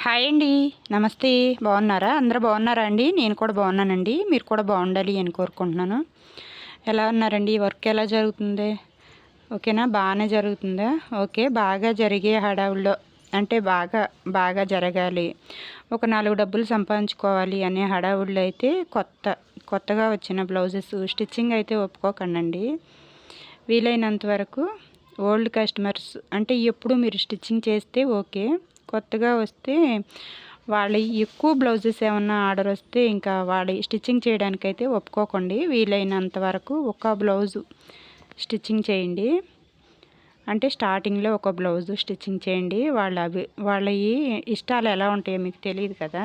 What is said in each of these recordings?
Hi అండి. నమస్తే. బాగున్నారా? అందరూ బాగున్నారా అండి? నేను కూడా బాగున్నానండి. మీరు కూడా బాగుండాలి అని కోరుకుంటున్నాను. ఎలా ఉన్నారండి? వర్క్ ఎలా జరుగుతుంది? ఓకేనా? బాగానే జరుగుతుందా? ఓకే. బాగా జరిగే హడావుల్లో అంటే బాగా బాగా జరగాలి. ఒక నాలుగు డబ్బులు సంపాదించుకోవాలి అనే హడావుల్లో అయితే కొత్త కొత్తగా వచ్చిన బ్లౌజెస్ స్టిచ్చింగ్ అయితే ఒప్పుకోకండి వీలైనంత వరకు ఓల్డ్ కస్టమర్స్ అంటే ఎప్పుడు మీరు స్టిచ్చింగ్ చేస్తే ఓకే. కొత్తగా వస్తే వాళ్ళ ఎక్కువ బ్లౌజెస్ ఏమన్నా ఆర్డర్ వస్తే ఇంకా వాళ్ళ స్టిచ్చింగ్ చేయడానికైతే ఒప్పుకోకండి. వీలైనంత వరకు ఒక బ్లౌజు స్టిచ్చింగ్ చేయండి. అంటే స్టార్టింగ్లో ఒక బ్లౌజు స్టిచ్చింగ్ చేయండి. వాళ్ళ వాళ్ళ ఇష్టాలు ఎలా ఉంటాయో మీకు తెలియదు కదా?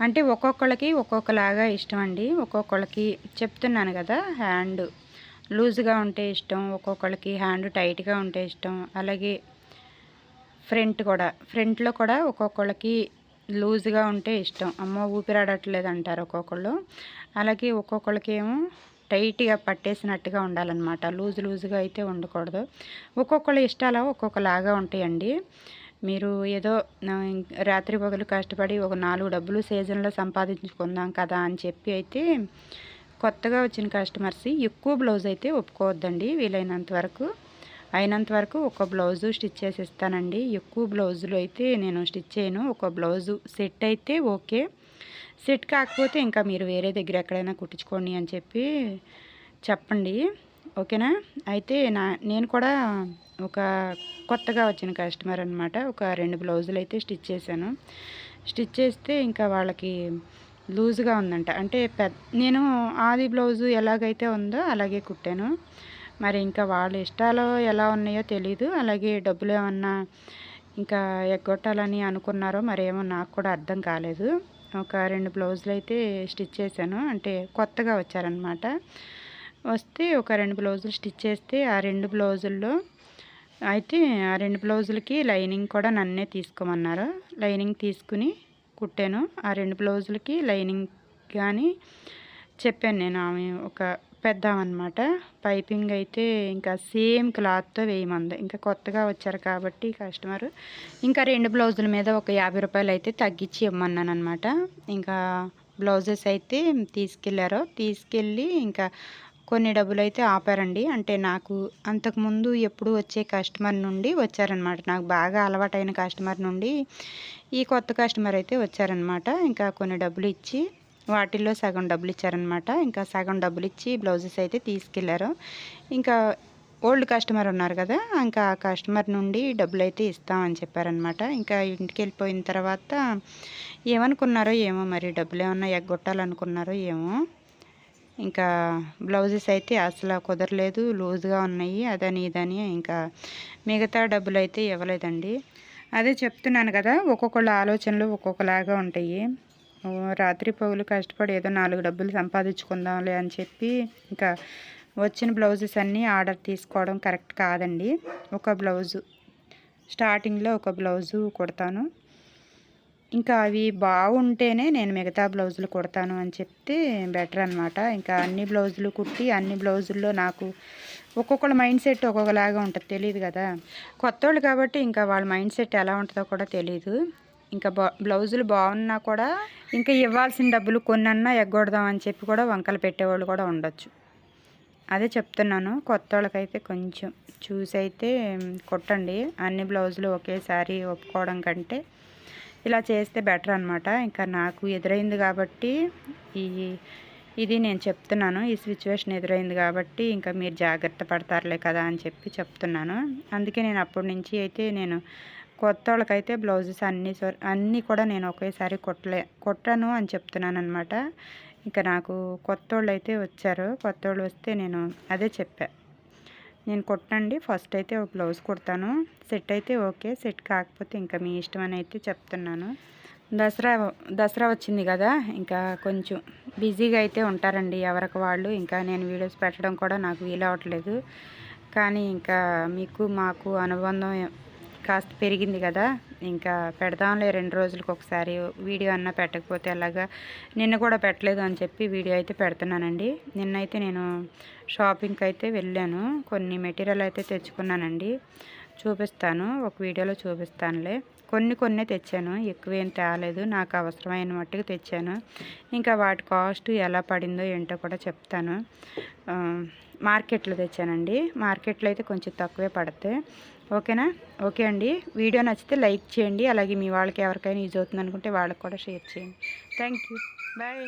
అంటే ఒక్కొక్కళ్ళకి ఒక్కొక్కలాగా ఇష్టం అండి. ఒక్కొక్కళ్ళకి చెప్తున్నాను కదా హ్యాండ్ లూజ్గా ఉంటే ఇష్టం ఒక్కొక్కళ్ళకి హ్యాండ్ టైట్గా ఉంటే ఇష్టం. అలాగే ఫ్రంట్ కూడా. ఫ్రంట్లో కూడా ఒక్కొక్కళ్ళకి లూజ్గా ఉంటే ఇష్టం. అమ్మో ఊపిరాడట్లేదు అంటారు ఒక్కొక్కళ్ళు. అలాగే ఒక్కొక్కళ్ళకి ఏమో టైట్గా పట్టేసినట్టుగా ఉండాలన్నమాట. లూజ్ లూజ్గా అయితే ఉండకూడదు. ఒక్కొక్కళ్ళ ఇష్టాలు ఒక్కొక్కలాగా ఉంటాయండి. మీరు ఏదో రాత్రి పగలు కష్టపడి ఒక నాలుగు డబ్బులు సీజన్లో సంపాదించుకుందాం కదా అని చెప్పి అయితే కొత్తగా వచ్చిన కస్టమర్స్ ఎక్కువ బ్లౌజ్ అయితే ఒప్పుకోవద్దండి వీలైనంత వరకు. అయినంత వరకు ఒక బ్లౌజు స్టిచ్ చేసి ఇస్తానండి ఎక్కువ బ్లౌజులు అయితే నేను స్టిచ్ చేయను. ఒక బ్లౌజు సెట్ అయితే ఓకే. సెట్ కాకపోతే ఇంకా మీరు వేరే దగ్గర ఎక్కడైనా కుట్టించుకోండి అని చెప్పి చెప్పండి. ఓకేనా? అయితే నా నేను కూడా ఒక కొత్తగా వచ్చిన కస్టమర్ అనమాట ఒక రెండు బ్లౌజులు అయితే స్టిచ్ చేశాను. స్టిచ్ చేస్తే ఇంకా వాళ్ళకి లూజ్గా ఉందంట. అంటే పెద్ద నేను ఆది బ్లౌజు ఎలాగైతే ఉందో అలాగే కుట్టాను. మరి ఇంకా వాళ్ళ ఇష్టాలు ఎలా ఉన్నాయో తెలీదు. అలాగే డబ్బులు ఏమన్నా ఇంకా ఎగ్గొట్టాలని అనుకున్నారో మరేమో నాకు కూడా అర్థం కాలేదు. ఒక రెండు బ్లౌజులు అయితే స్టిచ్ చేశాను. అంటే కొత్తగా వచ్చారనమాట వస్తే ఒక రెండు బ్లౌజులు స్టిచ్ చేస్తే ఆ రెండు బ్లౌజుల్లో అయితే ఆ రెండు బ్లౌజులకి లైనింగ్ కూడా నన్నే తీసుకోమన్నారు. లైనింగ్ తీసుకుని కుట్టాను. ఆ రెండు బ్లౌజులకి లైనింగ్ కానీ చెప్పాను నేను ఆమె ఒక తిప్పేద్దామన్నమాట పైపింగ్ అయితే ఇంకా సేమ్ క్లాత్తో వేయమంది ఇంకా కొత్తగా వచ్చారు కాబట్టి కస్టమర్. ఇంకా రెండు బ్లౌజుల మీద ఒక యాభై రూపాయలు అయితే తగ్గించి ఇవ్వమన్నాను అనమాట ఇంకా బ్లౌజెస్ అయితే తీసుకెళ్ళారు తీసుకెళ్ళి ఇంకా కొన్ని డబ్బులు అయితే ఆపారండి. అంటే నాకు అంతకుముందు ఎప్పుడు వచ్చే కస్టమర్ నుండి వచ్చారనమాట నాకు బాగా అలవాటైన కస్టమర్ నుండి ఈ కొత్త కస్టమర్ అయితే వచ్చారనమాట ఇంకా కొన్ని డబ్బులు ఇచ్చి వాటిల్లో సగం డబ్బులు ఇచ్చారనమాట ఇంకా సగం డబ్బులు ఇచ్చి బ్లౌజెస్ అయితే తీసుకెళ్ళారు. ఇంకా ఓల్డ్ కస్టమర్ ఉన్నారు కదా ఇంకా ఆ కస్టమర్ నుండి డబ్బులు అయితే ఇస్తామని చెప్పారనమాట ఇంకా ఇంటికి వెళ్ళిపోయిన తర్వాత ఏమనుకున్నారో ఏమో మరి డబ్బులు ఏమన్నా ఎగ్గొట్టాలనుకున్నారో ఏమో. ఇంకా బ్లౌజెస్ అయితే అసలు కుదరలేదు లూజ్గా ఉన్నాయి అదని ఇదని ఇంకా మిగతా డబ్బులు అయితే ఇవ్వలేదండి. అదే చెప్తున్నాను కదా ఒక్కొక్కళ్ళ ఆలోచనలు ఒక్కొక్కలాగా ఉంటాయి. రాత్రి పగులు కష్టపడి ఏదో నాలుగు డబ్బులు సంపాదించుకుందాంలే అని చెప్పి ఇంకా వచ్చిన బ్లౌజెస్ అన్నీ ఆర్డర్ తీసుకోవడం కరెక్ట్ కాదండి. ఒక బ్లౌజు స్టార్టింగ్లో ఒక బ్లౌజు కుడతాను. ఇంకా అవి బాగుంటేనే నేను మిగతా బ్లౌజులు కుడతాను అని చెప్తే బెటర్ అనమాట ఇంకా అన్ని బ్లౌజులు కుట్టి అన్ని బ్లౌజుల్లో నాకు ఒక్కొక్కళ్ళ మైండ్ సెట్ ఒక్కొక్కలాగా ఉంటుంది తెలియదు కదా. కొత్త కాబట్టి ఇంకా వాళ్ళ మైండ్ సెట్ ఎలా ఉంటుందో కూడా తెలియదు ఇంకా బ్లౌజులు బాగున్నా కూడా ఇంకా ఇవ్వాల్సిన డబ్బులు కొన్నన్నా ఎగ్గొడదాం అని చెప్పి కూడా వంకలు పెట్టేవాళ్ళు కూడా ఉండొచ్చు. అదే చెప్తున్నాను కొత్త వాళ్ళకైతే కొంచెం చూసి అయితే కొట్టండి. అన్ని బ్లౌజులు ఒకేసారి ఒప్పుకోవడం కంటే ఇలా చేస్తే బెటర్ అనమాట ఇంకా నాకు ఎదురైంది కాబట్టి ఈ ఇది నేను చెప్తున్నాను. ఈ సిచ్యువేషన్ ఎదురైంది కాబట్టి ఇంకా మీరు జాగ్రత్త పడతారులే కదా అని చెప్పి చెప్తున్నాను. అందుకే నేను అప్పటి నుంచి అయితే నేను కొత్త వాళ్ళకైతే బ్లౌజెస్ అన్నీ అన్నీ కూడా నేను ఒకేసారి కొట్టలే కొట్టను అని చెప్తున్నాను అనమాట ఇంకా నాకు కొత్త వాళ్ళు అయితే వచ్చారు. కొత్త వాళ్ళు వస్తే నేను అదే చెప్పా. నేను కొట్టండి ఫస్ట్ అయితే ఒక బ్లౌజ్ కుడతాను. సెట్ అయితే ఓకే సెట్ కాకపోతే ఇంకా మీ ఇష్టం అని అయితే చెప్తున్నాను. దసరా దసరా వచ్చింది కదా ఇంకా కొంచెం బిజీగా అయితే ఉంటారండి ఎవరికి వాళ్ళు. ఇంకా నేను వీడియోస్ పెట్టడం కూడా నాకు వీలవట్లేదు. కానీ ఇంకా మీకు మాకు అనుబంధం కాస్త పెరిగింది కదా ఇంకా పెడదాంలే రెండు రోజులకు ఒకసారి వీడియో అన్నా పెట్టకపోతే అలాగా. నిన్న కూడా పెట్టలేదు అని చెప్పి వీడియో అయితే పెడుతున్నానండి. నిన్నైతే నేను షాపింగ్కి అయితే వెళ్ళాను. కొన్ని మెటీరియల్ అయితే తెచ్చుకున్నానండి. చూపిస్తాను. ఒక వీడియోలో చూపిస్తానులే. కొన్ని కొన్ని తెచ్చాను. ఎక్కువేం తేలేదు. నాకు అవసరమైన మట్టుకు తెచ్చాను. ఇంకా వాటి కాస్ట్ ఎలా పడిందో ఏంటో కూడా చెప్తాను. మార్కెట్లో తెచ్చానండి. మార్కెట్లో అయితే కొంచెం తక్కువే పడతాయి ఓకేనా? ఓకే అండి. వీడియో నచ్చితే లైక్ చేయండి. అలాగే మీ వాళ్ళకి ఎవరికైనా యూజ్ అవుతుంది అనుకుంటే వాళ్ళకి కూడా షేర్ చేయండి. Thank you. బాయ్.